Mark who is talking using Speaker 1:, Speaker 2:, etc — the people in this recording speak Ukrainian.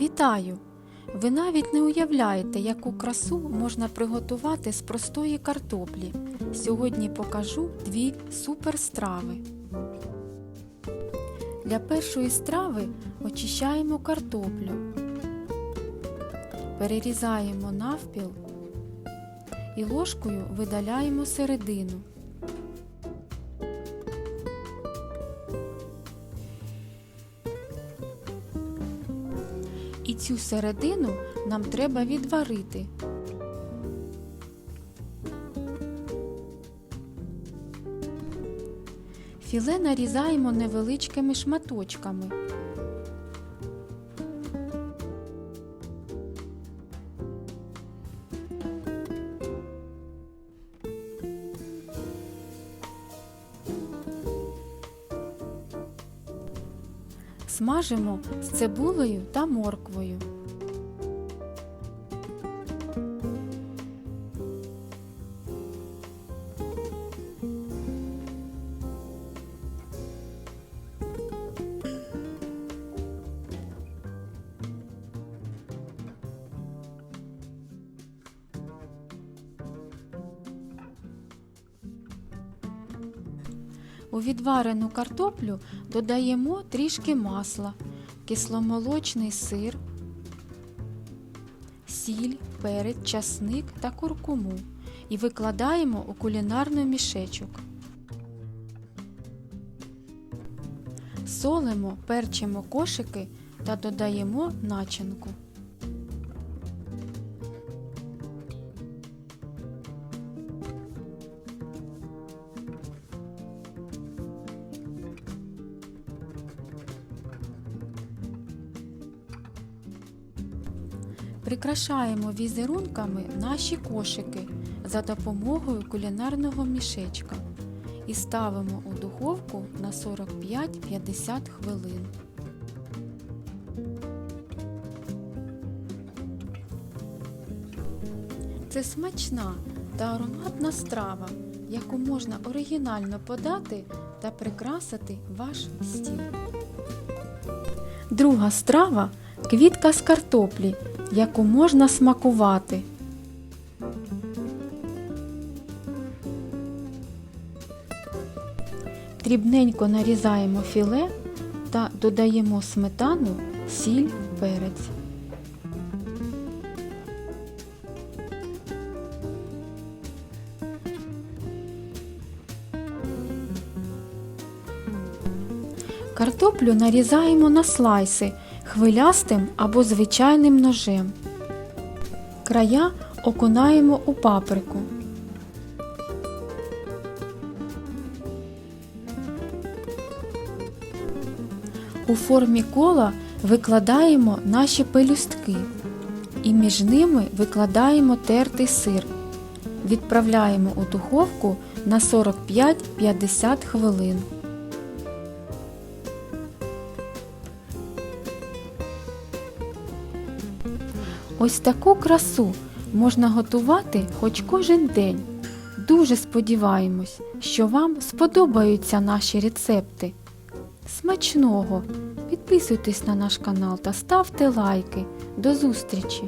Speaker 1: Вітаю! Ви навіть не уявляєте, яку красу можна приготувати з простої картоплі. Сьогодні покажу дві суперстрави. Для першої страви очищаємо картоплю, перерізаємо навпіл і ложкою видаляємо середину. І цю середину нам треба відварити. Філе нарізаємо невеличкими шматочками. Смажимо з цибулею та морквою. У відварену картоплю додаємо трішки масла, кисломолочний сир, сіль, перець, часник та куркуму і викладаємо у кулінарний мішечок. Солимо, перчимо кошики та додаємо начинку. Прикрашаємо візерунками наші кошики за допомогою кулінарного мішечка і ставимо у духовку на 45-50 хвилин. Це смачна та ароматна страва, яку можна оригінально подати та прикрасити ваш стіл. Друга страва квітка з картоплі, яку можна смакувати. Дрібненько нарізаємо філе та додаємо сметану, сіль, перець. Картоплю нарізаємо на слайси хвилястим або звичайним ножем. Края окунаємо у паприку. У формі кола викладаємо наші пелюстки і між ними викладаємо тертий сир. Відправляємо у духовку на 45-50 хвилин. Ось таку красу можна готувати хоч кожен день. Дуже сподіваємось, що вам сподобаються наші рецепти. Смачного! Підписуйтесь на наш канал та ставте лайки. До зустрічі!